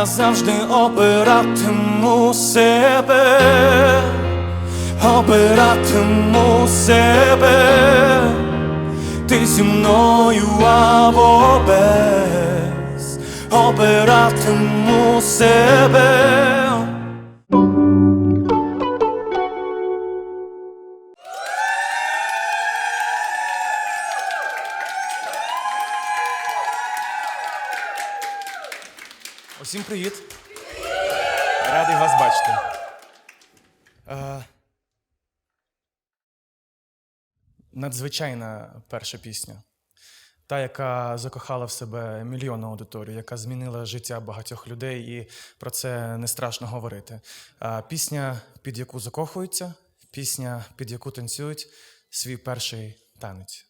я завжди обиратиму себе, обиратиму себе, ти зі мною або без, обиратиму себе. Усім привіт! Радий вас бачити. Е, надзвичайна перша пісня. Та, яка закохала в себе мільйонну аудиторію, яка змінила життя багатьох людей, і про це не страшно говорити. Е, пісня, під яку закохуються, пісня, під яку танцюють свій перший танець.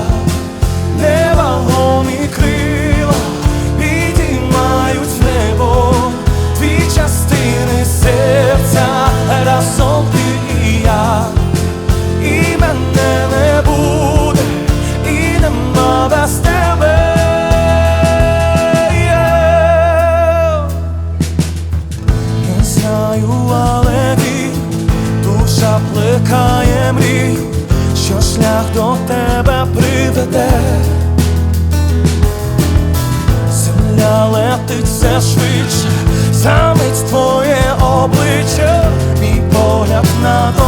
na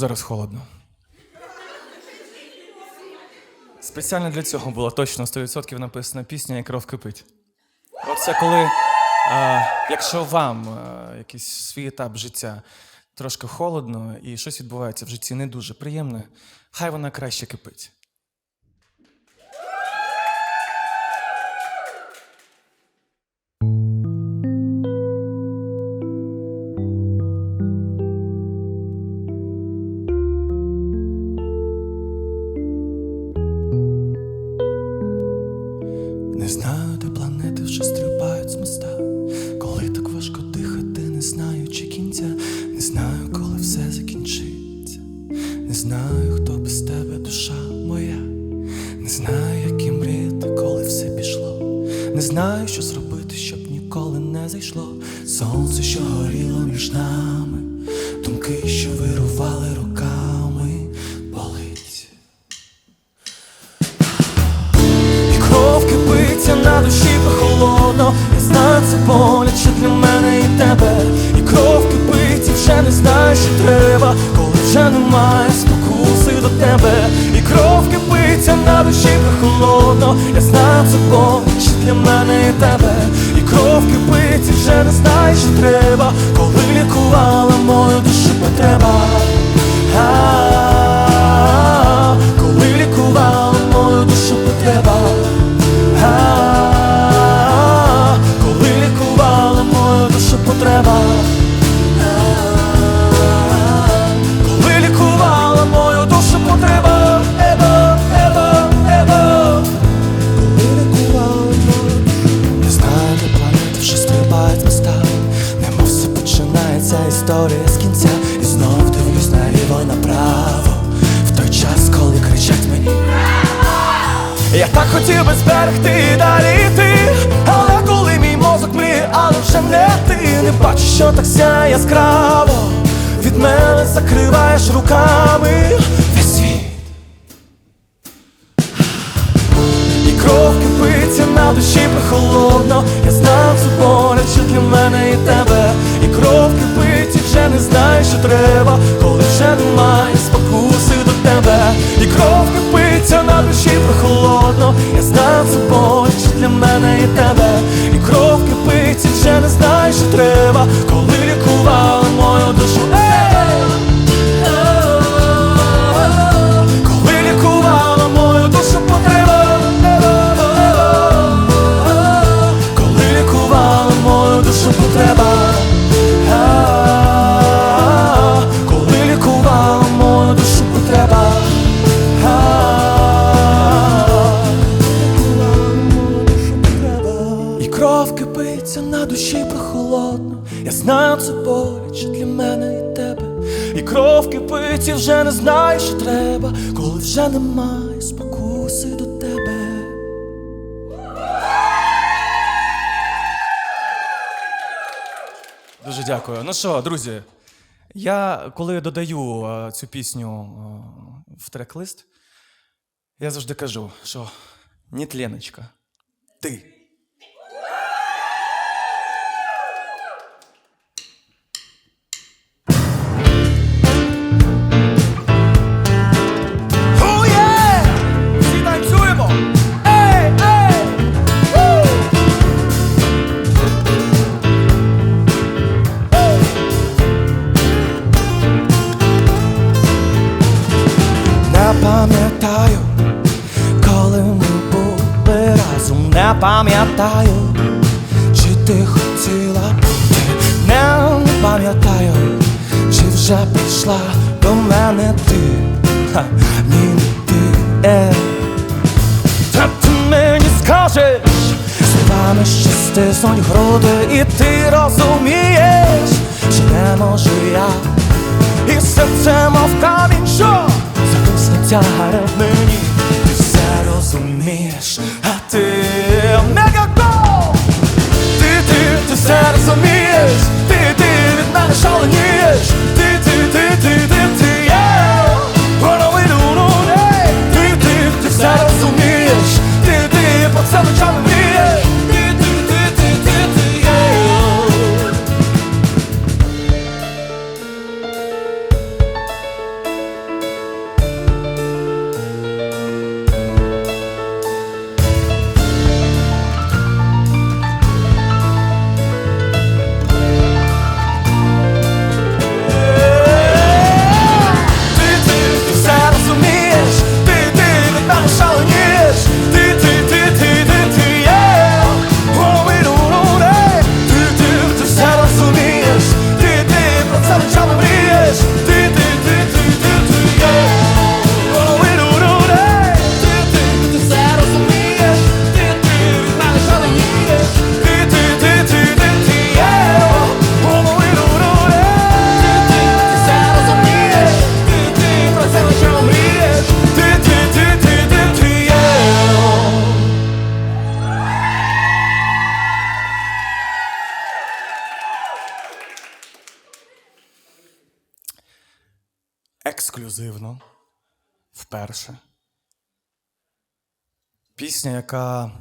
зараз холодно? Спеціально для цього була точно 100% написана пісня «Як кров кипить. Оце коли, а, якщо вам а, якийсь свій етап життя трошки холодно і щось відбувається в житті не дуже приємне, хай вона краще кипить. Планети вже стрибають з моста. Коли так важко дихати, не знаю, чи кінця, не знаю, коли все закінчиться. Не знаю, хто без тебе душа моя. Не знаю, як і мріяти, коли все пішло. Не знаю, що зробити, щоб ніколи не зайшло. Сонце, що горіло між нами, вже що треба Коли вже немає спокуси до тебе. І кров кипить, а на душі прохолодно Я знаю, це боляче для мене і тебе. І кров кипить, і вже не знаю, що треба Коли лікувала мою душу потреба. А, мене і тебе. І кров кипить, і вже не знаю, що треба Коли вже немає спокуси до тебе. І кров кипиться на душі прохолодно. Я знав, це боляче для мене і тебе. І кров кипить, і вже не знаю, що треба Коли лікувала мою душу. Ей! Кров вже не знаю, що треба Коли вже немає спокуси до тебе Дуже дякую. Ну що, друзі, я коли додаю е, цю пісню е, в трек-лист, я завжди кажу, що ні Леночка, ти. Чи вже прийшла до мене ти, Ха, ні, ти, е. Та ти мені скажеш Словами, що стиснуть груди І ти розумієш, що не можу я? І серце мов камінь, що Зависне тягає мені. Ти все розумієш, а ти мега гол. Ти, ти, ти все розумієш. Ти, ти від мене шаленієш Ти, Ексклюзивно. Вперше. Пісня, яка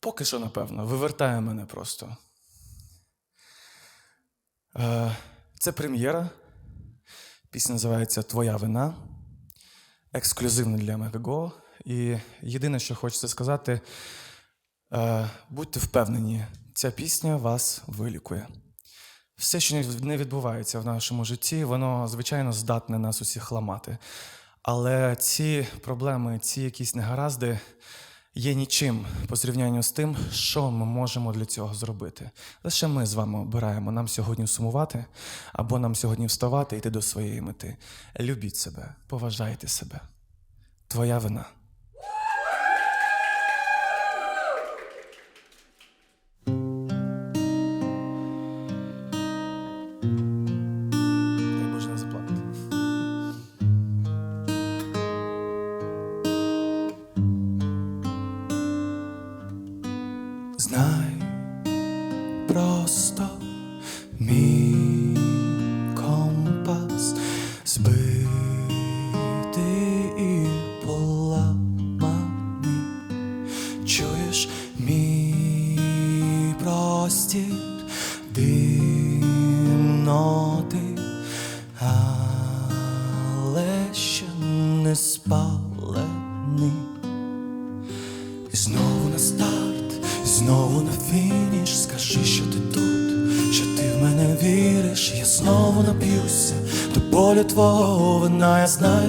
Поки що, напевно, вивертає мене просто. Е, Це прем'єра. Пісня називається Твоя вина. Ексклюзивно для Мегаго. І єдине, що хочеться сказати, е, будьте впевнені, ця пісня вас вилікує. Все, що не відбувається в нашому житті, воно, звичайно, здатне нас усіх ламати. Але ці проблеми, ці якісь негаразди є нічим по зрівнянню з тим, що ми можемо для цього зробити. Лише ми з вами обираємо нам сьогодні сумувати або нам сьогодні вставати і йти до своєї мети. Любіть себе, поважайте себе. Твоя вина. Просто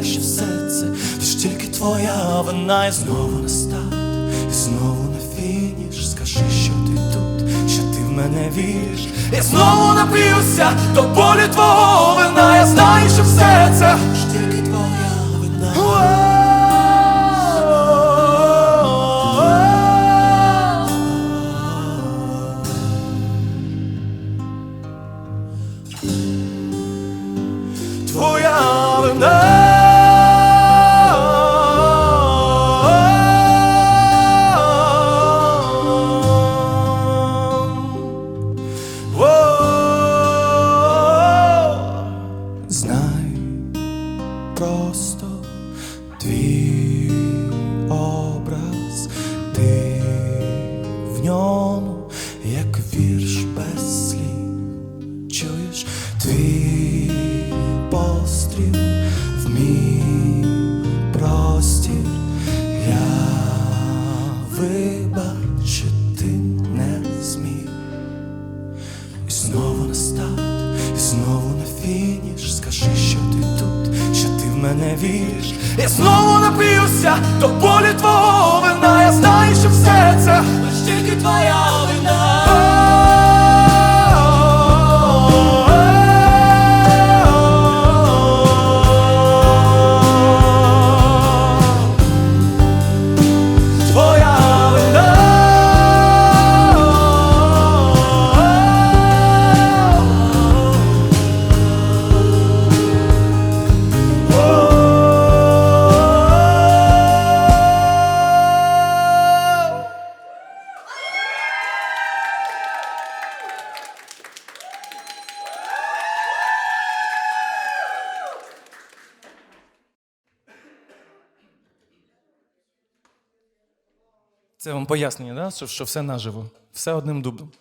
що все це лиш тільки твоя вина. І знову на старт, і знову на фініш. Скажи, що ти тут, що ти в мене віриш. Я знову нап'юся до болі твого вина. Я знаю, що все це фініш. Скажи, що ти тут, що ти в мене віриш. Я знову нап'юся до болі твого вина. Я знаю, що все це лиш тільки твоя Це вам пояснення, да? що, що все наживо, все одним дублем.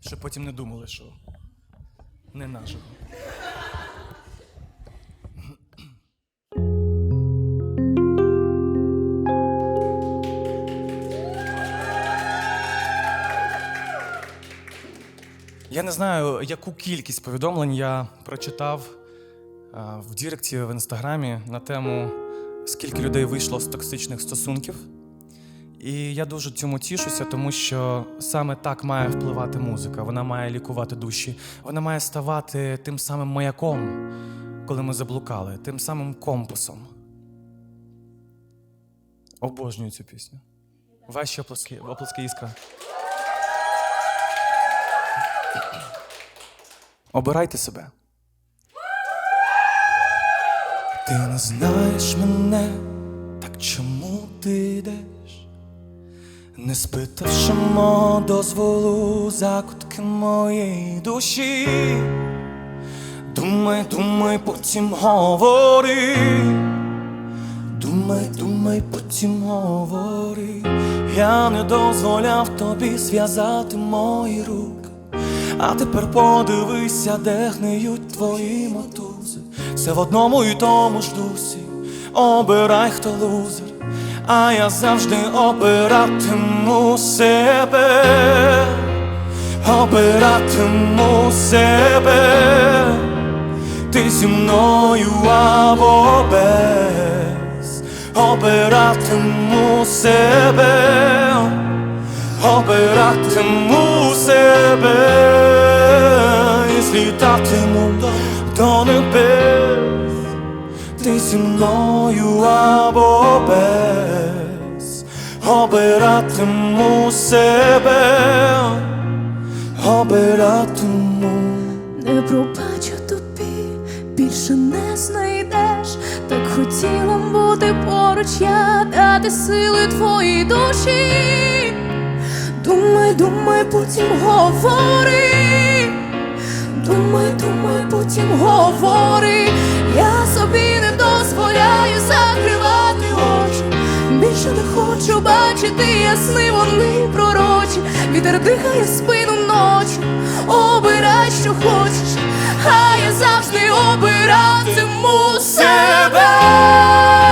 Щоб потім не думали, що не наживо. Я не знаю, яку кількість повідомлень я прочитав в Діректі в інстаграмі на тему, скільки людей вийшло з токсичних стосунків. І я дуже цьому тішуся, тому що саме так має впливати музика. Вона має лікувати душі. Вона має ставати тим самим маяком, коли ми заблукали, тим самим компасом. Обожнюю цю пісню. Ваші оплески, оплески іскра. Обирайте себе. Ти не знаєш мене, так чому ти йдеш? Не спитавши мого дозволу закутки моєї душі. Думай, думай, потім говори. Думай, думай, потім говори. Я не дозволяв тобі зв'язати мої руки. А тепер подивися, де гниють твої мотузи. Все в одному і тому ж дусі. Обирай, хто лузер, а я завжди обиратиму себе, обиратиму себе, ти зі мною або без, обиратиму себе, обиратиму себе і злітатиму до небес, ти зі мною або без, обиратиму себе, обиратиму. Не пробачу тобі, більше не знайдеш. Так хотіла бути поруч, я дати сили твоїй душі. Думай, думай, потім говори. Думай, думай, потім говори. Я собі не дозволяю закривати очі. Більше не хочу бачити ясни вони пророчі. Вітер дихає спину ночі. Обирай, що хочеш, а я завжди обиратиму себе.